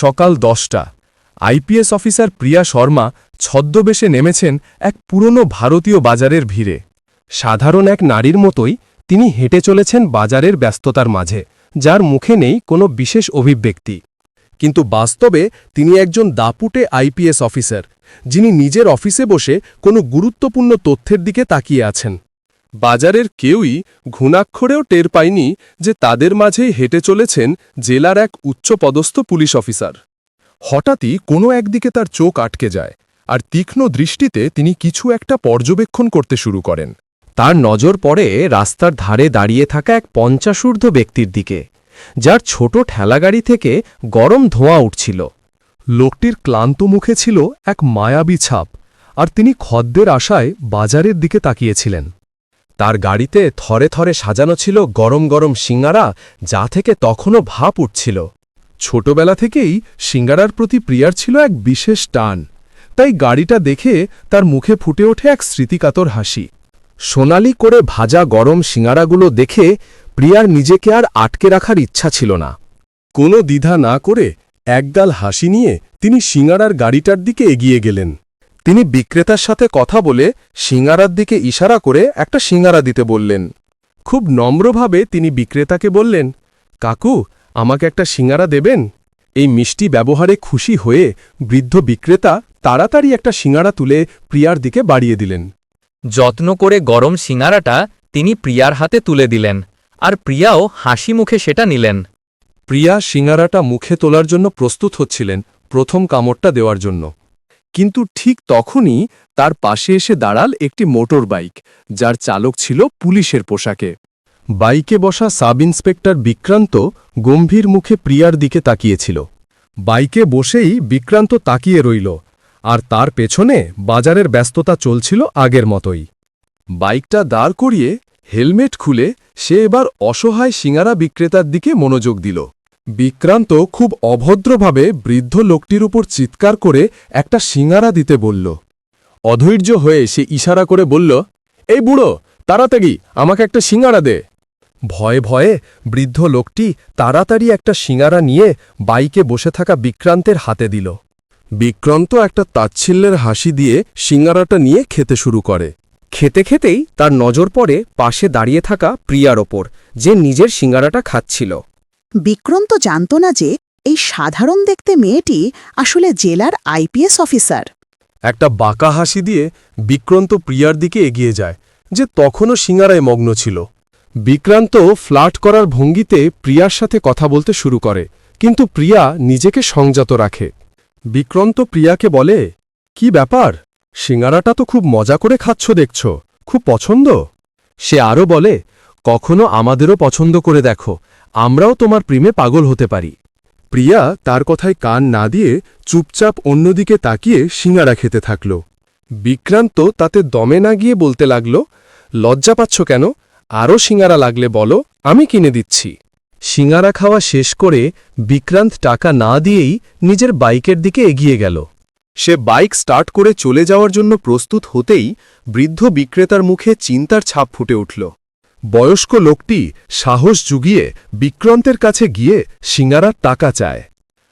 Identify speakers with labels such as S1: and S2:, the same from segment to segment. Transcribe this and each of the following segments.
S1: সকাল দশটা। IPS officer প্রিয়া শর্মা ছদ্মবেশে নেমেছেন এক পুরনো ভারতীয় বাজারের ভিড়ে। সাধারণ এক নারীর মতোই তিনি হেঁটে চলেছেন বাজারের ব্যস্ততার মাঝে, যার মুখে নেই কোনো বিশেষ অভিব্যক্তি। কিন্তু বাস্তবে তিনি একজন দাপুটে আইপিএস অফিসার, যিনি নিজের অফিসে বসে কোনো গুরুত্বপূর্ণ তথ্যের দিকে তাকিয়ে আছেন। বাজারের কেউই ঘুণাক্ষরেও টের পায়নি যে তাদের মাঝেই হেঁটে চলেছেন জেলার এক উচ্চপদস্থ পুলিশ অফিসার। হঠাৎই কোনো একদিকে তার চোখ আটকে যায় আর তীক্ষ্ণ দৃষ্টিতে তিনি কিছু একটা পর্যবেক্ষণ করতে শুরু করেন।
S2: তার নজর পড়ে রাস্তার ধারে দাঁড়িয়ে থাকা এক পঞ্চাশূর্ধ্ব ব্যক্তির দিকে, যার ছোট ঠেলাগাড়ি থেকে গরম ধোঁয়া উঠছিল।
S1: লোকটির ক্লান্ত মুখে ছিল এক মায়াবী ছাপ আর তিনি খদ্দের আশায় বাজারের দিকে তাকিয়েছিলেন।
S2: তার গাড়িতে থরে থরে সাজানো ছিল গরম গরম সিঙ্গারা, যা থেকে তখনও ভাপ উঠছিল।
S1: ছোটবেলা থেকেই সিঙ্গারার প্রতি প্রিয়ার ছিল এক বিশেষ টান। তাই গাড়িটা দেখে তার মুখে ফুটে ওঠে এক স্মৃতিকাতর হাসি।
S2: সোনালি করে ভাজা গরম সিঙ্গারাগুলো দেখে প্রিয়ার নিজেকে আর আটকে রাখার ইচ্ছা ছিল না।
S1: কোনো দ্বিধা না করে একগাল হাসি নিয়ে তিনি সিঙ্গারার গাড়িটার দিকে এগিয়ে গেলেন। তিনি বিক্রেতার সাথে কথা বলে সিঙ্গারার দিকে ইশারা করে একটা সিঙ্গারা দিতে বললেন। খুব নম্রভাবে তিনি বিক্রেতাকে বললেন, কাকু, আমাকে একটা সিঙ্গারা দেবেন? এই মিষ্টি ব্যবহারে খুশি হয়ে বৃদ্ধ বিক্রেতা তাড়াতাড়ি একটা সিঙ্গারা তুলে প্রিয়ার দিকে বাড়িয়ে দিলেন।
S3: যত্ন করে গরম সিঙারাটা তিনি প্রিয়ার হাতে তুলে দিলেন আর প্রিয়াও হাসি মুখে সেটা নিলেন।
S1: প্রিয়া সিঙ্গারাটা মুখে তোলার জন্য প্রস্তুত হচ্ছিলেন প্রথম কামড়টা দেওয়ার জন্য। কিন্তু ঠিক তখনই তার পাশে এসে দাঁড়াল একটি মোটর বাইক যার চালক ছিল পুলিশের পোশাকে। বাইকে বসা সাব ইন্সপেক্টর বিক্রান্ত গম্ভীর মুখে প্রিয়ার দিকে তাকিয়েছিল। বাইকে বসেই বিক্রান্ত তাকিয়ে রইল, আর তার পেছনে বাজারের ব্যস্ততা চলছিল আগের মতোই। বাইকটা দাঁড় করিয়ে হেলমেট খুলে সে এবার অসহায় সিঙ্গারা বিক্রেতার দিকে মনোযোগ দিল। বিক্রান্ত খুব অভদ্রভাবে বৃদ্ধ লোকটির উপর চিৎকার করে একটা সিঙ্গারা দিতে বলল। অধৈর্য হয়ে সে ইশারা করে বলল, এই বুড়ো, তাড়াতাড়ি, আমাকে একটা সিঙ্গারা দে। ভয়ে ভয়ে বৃদ্ধ লোকটি তাড়াতাড়ি একটা সিঙ্গারা নিয়ে বাইকে বসে থাকা বিক্রান্তের হাতে দিল। বিক্রান্ত একটা তাচ্ছিল্যের হাসি দিয়ে সিঙ্গারাটা নিয়ে খেতে শুরু করে।
S2: খেতে খেতেই তার নজর পড়ে পাশে দাঁড়িয়ে থাকা প্রিয়ার ওপর, যে নিজের সিঙ্গারাটা খাচ্ছিল।
S4: বিক্রন্ত জানত না যে এই সাধারণ দেখতে মেয়েটি আসলে জেলার আইপিএস অফিসার।
S1: একটা বাঁকা হাসি দিয়ে বিক্রান্ত প্রিয়ার দিকে এগিয়ে যায়, যে তখনও সিঙ্গারায় মগ্ন ছিল। বিক্রান্ত ফ্লাট করার ভঙ্গিতে প্রিয়ার সাথে কথা বলতে শুরু করে, কিন্তু প্রিয়া নিজেকে সংযত রাখে। বিক্রান্ত প্রিয়াকে বলে, কি ব্যাপার? সিঙ্গারাটা তো খুব মজা করে খাচ্ছ দেখছ, খুব পছন্দ? সে আরও বলে কখনো আমাদেরও পছন্দ করে দেখো, আমরাও তোমার প্রেমে পাগল হতে পারি। প্রিয়া তার কথায় কান না দিয়ে চুপচাপ অন্যদিকে তাকিয়ে সিঙ্গারা খেতে থাকল। বিক্রান্ত তাতে দমে না গিয়ে বলতে লাগল, লজ্জা পাচ্ছ কেন? আরও সিঙ্গারা লাগলে বলো, আমি কিনে দিচ্ছি। সিঙ্গারা খাওয়া শেষ করে বিক্রান্ত টাকা না দিয়েই নিজের বাইকের দিকে এগিয়ে গেল। সে বাইক স্টার্ট করে চলে যাওয়ার জন্য প্রস্তুত হতেই বৃদ্ধ বিক্রেতার মুখে চিন্তার ছাপ ফুটে উঠল। বয়স্ক লোকটি সাহস জুগিয়ে বিক্রান্তের কাছে গিয়ে সিঙ্গারার টাকা চায়।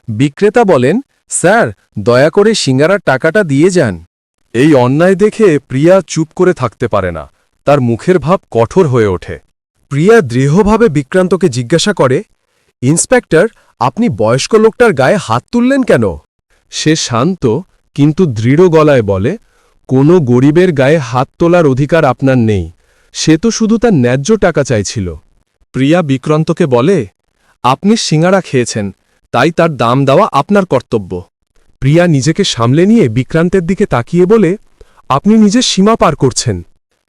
S1: বিক্রেতা বলেন, স্যার, দয়া করে সিঙ্গারার টাকাটা দিয়ে যান। এই অন্যায় দেখে প্রিয়া চুপ করে থাকতে পারে না। তার মুখের ভাব কঠোর হয়ে ওঠে। প্রিয়া দৃঢ়ভাবে বিক্রান্তকে জিজ্ঞাসা করে, ইন্সপেক্টর, আপনি বয়স্ক লোকটার গায়ে হাত তুললেন কেন? সে শান্ত, কিন্তু দৃঢ় গলায় বলে, কোনো গরিবের গায়ে হাত তোলার অধিকার আপনার নেই। সে তো শুধু তার ন্যায্য টাকা চাইছিল। প্রিয়া বিক্রান্তকে বলে, আপনি সিঙ্গারা খেয়েছেন, তাই তার দাম দেওয়া আপনার কর্তব্য। প্রিয়া নিজেকে সামলে নিয়ে বিক্রান্তের দিকে তাকিয়ে বলে, আপনি নিজের সীমা পার করছেন।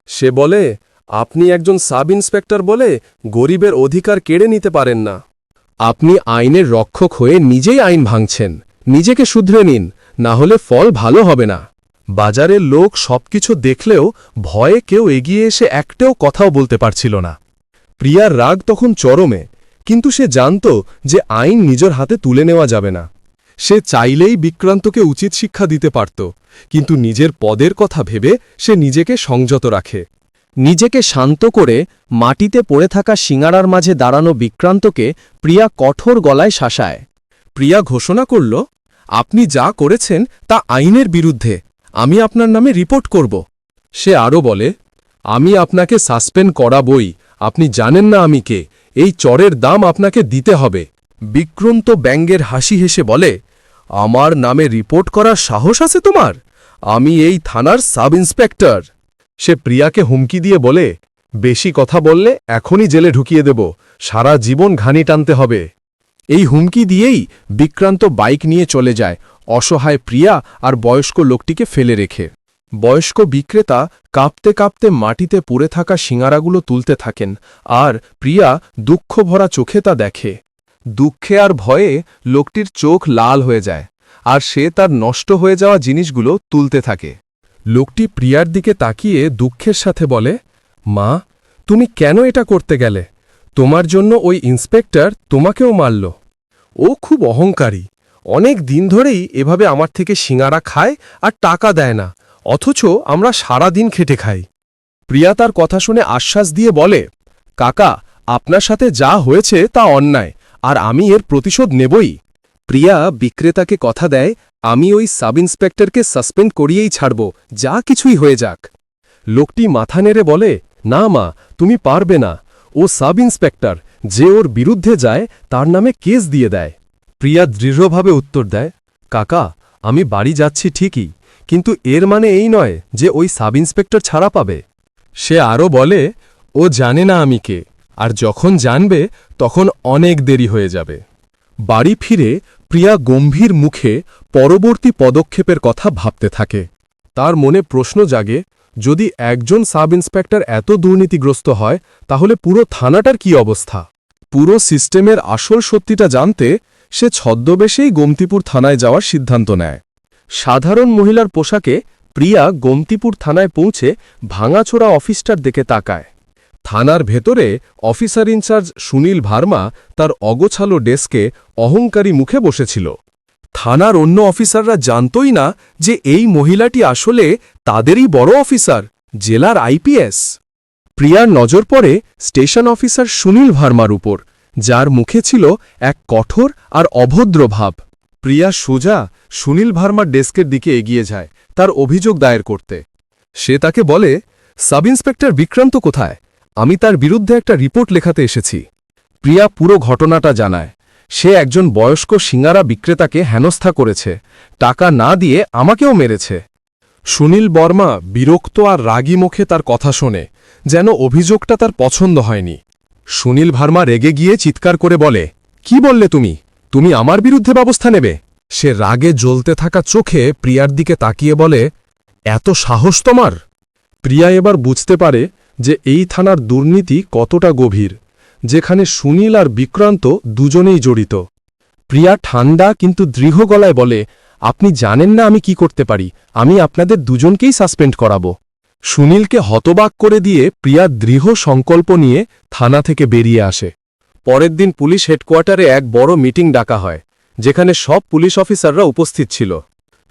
S1: সে বলে, আপনি একজন সাব ইন্সপেক্টর বলে গরিবের অধিকার কেড়ে নিতে পারেন না। আপনি আইনের রক্ষক হয়ে নিজেই আইন ভাঙছেন। নিজেকে শুধরে নিন, না হলে ফল ভালো হবে না। বাজারের লোক সবকিছু দেখলেও ভয়ে কেউ এগিয়ে এসে একটাও কথাও বলতে পারছিল না। প্রিয়ার রাগ তখন চরমে, কিন্তু সে জানত যে আইন নিজের হাতে তুলে নেওয়া যাবে না। সে চাইলেই বিক্রান্তকে উচিত শিক্ষা দিতে পারত, কিন্তু নিজের পদের কথা ভেবে সে নিজেকে সংযত রাখে।
S2: নিজেকে শান্ত করে মাটিতে পড়ে থাকা সিঙ্গারার মাঝে দাঁড়ানো বিক্রান্তকে প্রিয়া কঠোর গলায় শাসায়।
S1: প্রিয়া ঘোষণা করল, আপনি যা করেছেন তা আইনের বিরুদ্ধে আমি আপনার নামে রিপোর্ট করব। সে আরও বলে, আমি আপনাকে সাসপেন্ড করাবই আপনি জানেন না আমি কে। এই চরের দাম আপনাকে দিতে হবে। বিক্রন্ত ব্যঙ্গের হাসি হেসে বলে, আমার নামে রিপোর্ট করার সাহস আছে তোমার? আমি এই থানার সাব ইন্সপেক্টর সে প্রিয়াকে হুমকি দিয়ে বলে, বেশি কথা বললে এখনই জেলে ঢুকিয়ে দেব। সারা জীবন ঘানি টানতে হবে। এই হুমকি দিয়েই বিক্রান্ত বাইক নিয়ে চলে যায়। অসহায় প্রিয়া আর বয়স্ক লোকটিকে ফেলে রেখে। বয়স্ক বিক্রেতা কাঁপতে কাঁপতে মাটিতে পড়ে থাকা শিঙারাগুলো তুলতে থাকেন আর প্রিয়া দুঃখ ভরা চোখে তা দেখে। দুঃখে আর ভয়ে লোকটির চোখ লাল হয়ে যায় আর সে তার নষ্ট হয়ে যাওয়া জিনিসগুলো তুলতে থাকে। লোকটি প্রিয়ার দিকে তাকিয়ে দুঃখের সাথে বলে, মা, তুমি কেন এটা করতে গেলে? তোমার জন্য ওই ইন্সপেক্টর তোমাকেও মারল। ও খুব অহংকারী। অনেক দিন ধরেই এভাবে আমার থেকে সিঙারা খায় আর টাকা দেয় না, অথচ আমরা সারা দিন খেটে খাই। প্রিয়া তার কথা শুনে আশ্বাস দিয়ে বলে, কাকা, আপনার সাথে যা হয়েছে তা অন্যায়, আর আমি এর প্রতিশোধ নেবই। প্রিয়া বিক্রেতাকে কথা দেয়, আমি ওই সাব ইন্সপেক্টরকে সাসপেন্ড করিয়েই ছাড়ব, যা কিছুই হয়ে যাক। লোকটি মাথা নেড়ে বলে, না মা, তুমি পারবে না। ও সাব ইন্সপেক্টর যে ওর বিরুদ্ধে যায়, তার নামে কেস দিয়ে দেয়। প্রিয়া দৃঢ়ভাবে উত্তর দেয়, কাকা, আমি বাড়ি যাচ্ছি ঠিকই, কিন্তু এর মানে এই নয় যে ওই সাব ইন্সপেক্টর ছাড়া পাবে। সে আরও বলে, ও জানে না আমি কে, আর যখন জানবে, তখন অনেক দেরি হয়ে যাবে। বাড়ি ফিরে প্রিয়া গম্ভীর মুখে পরবর্তী পদক্ষেপের কথা ভাবতে থাকে। তার মনে প্রশ্ন জাগে, যদি একজন সাব ইন্সপেক্টর এত দুর্নীতিগ্রস্ত হয়, তাহলে পুরো থানাটার কি অবস্থা? পুরো সিস্টেমের আসল সত্যিটা জানতে সে ছদ্মবেশেই গোমতিপুর থানায় যাওয়ার সিদ্ধান্ত নেয়। সাধারণ মহিলার পোশাকে প্রিয়া গোমতিপুর থানায় পৌঁছে ভাঙাচোরা অফিসটার দিকে তাকায়। থানার ভেতরে অফিসার ইনচার্জ সুনীল ভার্মা তার অগোছালো ডেস্কে অহংকারী মুখে বসেছিল। থানার অন্য অফিসাররা জানতই না যে এই মহিলাটি আসলে তাদেরই বড় অফিসার, জেলার আইপিএস। প্রিয়ার নজর পড়ে স্টেশন অফিসার সুনীল ভার্মার উপর। যার মুখে ছিল এক কঠোর আর অভদ্র ভাব। প্রিয়া সোজা সুনীল ভার্মার ডেস্কের দিকে এগিয়ে যায়, তার অভিযোগ দায়ের করতে। সে তাকে বলে সাব ইন্সপেক্টর বিক্রান্ত কোথায়? আমি তার বিরুদ্ধে একটা রিপোর্ট লেখাতে এসেছি। প্রিয়া পুরো ঘটনাটা জানায়। সে একজন বয়স্ক সিঙ্গারা বিক্রেতাকে হেনস্থা করেছে, টাকা না দিয়ে আমাকেও মেরেছে। সুনীল বর্মা বিরক্ত আর রাগী মুখে তার কথা শোনে, যেন অভিযোগটা তার পছন্দ হয়নি। সুনীল ভার্মা রেগে গিয়ে চিৎকার করে বলে, কি বললে তুমি? তুমি আমার বিরুদ্ধে ব্যবস্থা নেবে? সে রাগে জ্বলতে থাকা চোখে প্রিয়ার দিকে তাকিয়ে বলে, এত সাহস তোমার? প্রিয়া এবার বুঝতে পারে যে এই থানার দুর্নীতি কতটা গভীর, যেখানে সুনীল আর বিক্রান্ত দুজনেই জড়িত। প্রিয়া ঠান্ডা কিন্তু দৃঢ় গলায় বলে, আপনি জানেন না আমি কি করতে পারি, আমি আপনাদের দুজনকেই সাসপেন্ড করাবো। সুনীলকে হতবাক করে দিয়ে প্রিয়া দৃঢ় সংকল্প নিয়ে থানা থেকে বেরিয়ে আসে। পরের দিন পুলিশ হেডকোয়ার্টারে এক বড় মিটিং ডাকা হয়, যেখানে সব পুলিশ অফিসাররা উপস্থিত ছিল।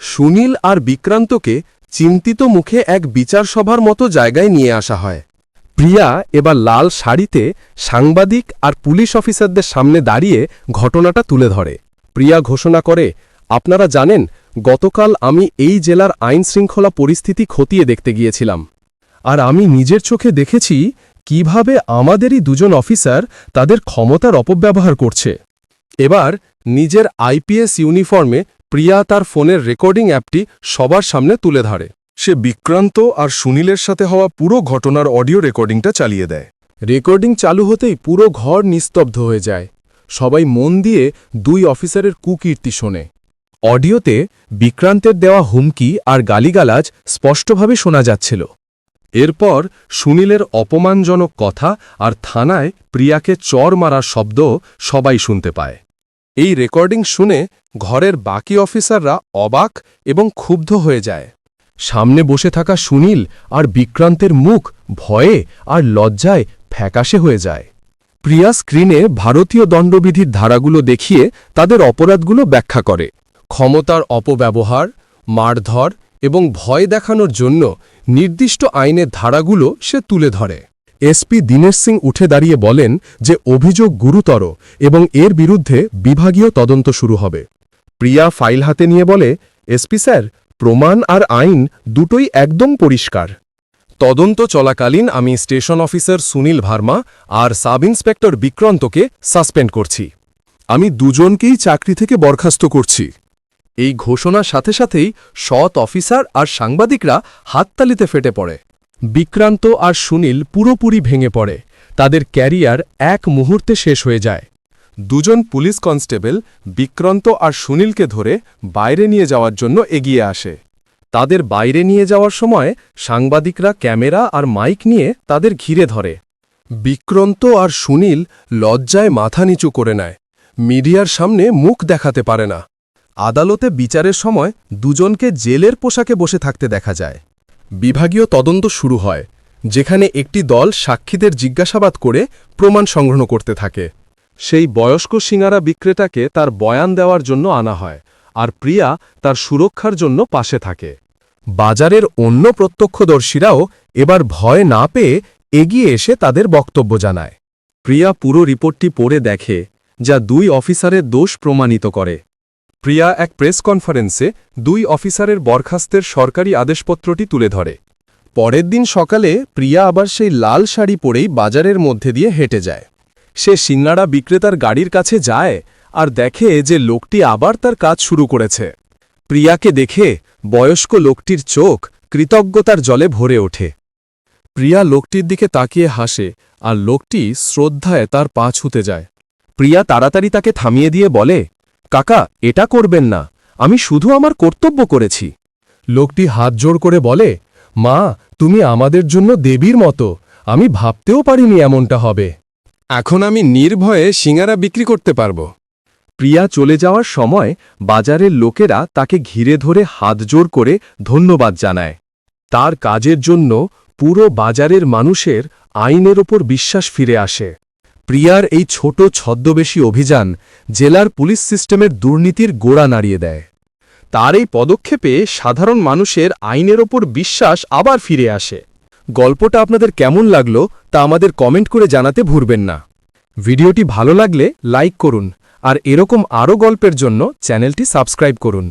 S1: সুনীল আর বিক্রান্তকে চিন্তিত মুখে এক বিচার সভার মতো জায়গায় নিয়ে আসা হয়। প্রিয়া এবার লাল শাড়িতে সাংবাদিক আর পুলিশ অফিসারদের সামনে দাঁড়িয়ে ঘটনাটা তুলে ধরে। প্রিয়া ঘোষণা করে, আপনারা জানেন গতকাল আমি এই জেলার আইন শৃঙ্খলা পরিস্থিতি খতিয়ে দেখতে গিয়েছিলাম। আর আমি নিজের চোখে দেখেছি কীভাবে আমাদেরই দুজন অফিসার তাদের ক্ষমতার অপব্যবহার করছে। এবার নিজের আইপিএস ইউনিফর্মে প্রিয়া তার ফোনের রেকর্ডিং অ্যাপটি সবার সামনে তুলে ধরে। সে বিক্রান্ত আর সুনীলের সাথে হওয়া পুরো ঘটনার অডিও রেকর্ডিংটা চালিয়ে দেয়। রেকর্ডিং চালু হতেই পুরো ঘর নিস্তব্ধ হয়ে যায়। সবাই মন দিয়ে দুই অফিসারের কুকীর্তি শোনে। অডিওতে বিক্রান্তের দেওয়া হুমকি আর গালিগালাজ স্পষ্টভাবে শোনা যাচ্ছিল। এরপর সুনীলের অপমানজনক কথা আর থানায় প্রিয়াকে চর মারার শব্দ সবাই শুনতে পায়। এই রেকর্ডিং শুনে ঘরের বাকি অফিসাররা অবাক এবং ক্ষুব্ধ হয়ে যায়। সামনে বসে থাকা সুনীল আর বিক্রান্তের মুখ ভয়ে আর লজ্জায় ফ্যাকাশে হয়ে যায়। প্রিয়া স্ক্রিনে ভারতীয় দণ্ডবিধির ধারাগুলো দেখিয়ে তাদের অপরাধগুলো ব্যাখ্যা করে। ক্ষমতার অপব্যবহার, মারধর এবং ভয় দেখানোর জন্য নির্দিষ্ট আইনের ধারাগুলো সে তুলে ধরে। এসপি দীনেশ সিং উঠে দাঁড়িয়ে বলেন যে অভিযোগ গুরুতর এবং এর বিরুদ্ধে বিভাগীয় তদন্ত শুরু হবে। প্রিয়া ফাইল হাতে নিয়ে বলে এসপি স্যার, প্রমাণ আর আইন দুটোই একদম পরিষ্কার। তদন্ত চলাকালীন আমি স্টেশন অফিসার সুনীল ভার্মা আর সাব ইন্সপেক্টর বিক্রান্তকে সাসপেন্ড করছি। আমি দুজনকেই চাকরি থেকে বরখাস্ত করছি। এই ঘোষণার সাথে সাথেই সৎ অফিসার আর সাংবাদিকরা হাততালিতে ফেটে পড়ে। বিক্রান্ত আর সুনীল পুরোপুরি ভেঙে পড়ে। তাদের ক্যারিয়ার এক মুহূর্তে শেষ হয়ে যায়। দুজন পুলিশ কনস্টেবল বিক্রান্ত আর সুনীলকে ধরে বাইরে নিয়ে যাওয়ার জন্য এগিয়ে আসে। তাদের বাইরে নিয়ে যাওয়ার সময় সাংবাদিকরা ক্যামেরা আর মাইক নিয়ে তাদের ঘিরে ধরে। বিক্রান্ত আর সুনীল লজ্জায় মাথা নিচু করে নেয়। মিডিয়ার সামনে মুখ দেখাতে পারে না। আদালতে বিচারের সময় দুজনকে জেলের পোশাকে বসে থাকতে দেখা যায়। বিভাগীয় তদন্ত শুরু হয়, যেখানে একটি দল সাক্ষীদের জিজ্ঞাসাবাদ করে প্রমাণ সংগ্রহ করতে থাকে। সেই বয়স্ক সিঙ্গারা বিক্রেতাকে তার বয়ান দেওয়ার জন্য আনা হয়, আর প্রিয়া তার সুরক্ষার জন্য পাশে থাকে। বাজারের অন্য প্রত্যক্ষদর্শীরাও এবার ভয় না পেয়ে এগিয়ে এসে তাদের বক্তব্য জানায়। প্রিয়া পুরো রিপোর্টটি পড়ে দেখে, যা দুই অফিসারের দোষ প্রমাণিত করে। প্রিয়া এক প্রেস কনফারেন্সে দুই অফিসারের বরখাস্তের সরকারি আদেশপত্রটি তুলে ধরে। পরের দিন সকালে প্রিয়া আবার সেই লাল শাড়ি পরেই বাজারের মধ্যে দিয়ে হেঁটে যায়। সে সিঙ্গাড়া বিক্রেতার গাড়ির কাছে যায় আর দেখে যে লোকটি আবার তার কাজ শুরু করেছে। প্রিয়াকে দেখে বয়স্ক লোকটির চোখ কৃতজ্ঞতার জলে ভরে ওঠে। প্রিয়া লোকটির দিকে তাকিয়ে হাসে আর লোকটি শ্রদ্ধায় তার পা ছুতে যায়। প্রিয়া তাড়াতাড়ি তাকে থামিয়ে দিয়ে বলে কাকা, এটা করবেন না। আমি শুধু আমার কর্তব্য করেছি। লোকটি হাত জোড় করে বলে, মা, তুমি আমাদের জন্য দেবীর মতো। আমি ভাবতেও পারিনি এমনটা হবে। এখন আমি নির্ভয়ে সিঙ্গারা বিক্রি করতে পারব প্রিয়া চলে যাওয়ার সময় বাজারের লোকেরা তাকে ঘিরে ধরে হাত জোর করে ধন্যবাদ জানায়। তার কাজের জন্য পুরো বাজারের মানুষের আইনের ওপর বিশ্বাস ফিরে আসে। প্রিয়ার এই ছোট ছদ্মবেশী অভিযান জেলার পুলিশ সিস্টেমের দুর্নীতির গোড়া নাড়িয়ে দেয়। তার এই পদক্ষেপে সাধারণ মানুষের আইনের ওপর বিশ্বাস আবার ফিরে আসে। গল্পটা আপনাদের কেমন লাগল তা আমাদের কমেন্ট করে জানাতে ভুলবেন না। ভিডিওটি ভালো লাগলে লাইক করুন আর এরকম আরও গল্পের জন্য চ্যানেলটি সাবস্ক্রাইব করুন।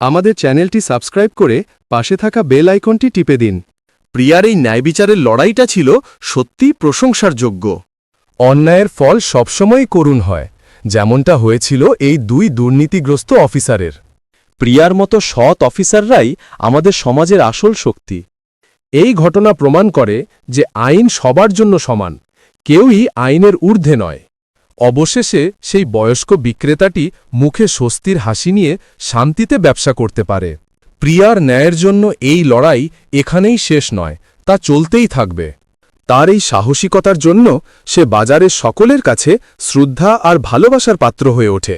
S1: আমাদের চ্যানেলটি সাবস্ক্রাইব করে পাশে থাকা বেল আইকনটি টিপে দিন। প্রিয়ার এই ন্যায়বিচারের লড়াইটা ছিল সত্যিই প্রশংসার যোগ্য। অন্যায়ের ফল সবসময়ই করুণ হয়, যেমনটা হয়েছিল এই দুই দুর্নীতিগ্রস্ত অফিসারের। প্রিয়ার মতো সৎ অফিসাররাই আমাদের সমাজের আসল শক্তি। এই ঘটনা প্রমাণ করে যে আইন সবার জন্য সমান, কেউই আইনের ঊর্ধ্বে নয়। অবশেষে সেই বয়স্ক বিক্রেতাটি মুখে স্বস্তির হাসি নিয়ে শান্তিতে ব্যবসা করতে পারে। প্রিয়ার ন্যায়ের জন্য এই লড়াই এখানেই শেষ নয়, তা চলতেই থাকবে। তার এই সাহসিকতার জন্য সে বাজারের সকলের কাছে শ্রদ্ধা আর ভালোবাসার পাত্র হয়ে ওঠে।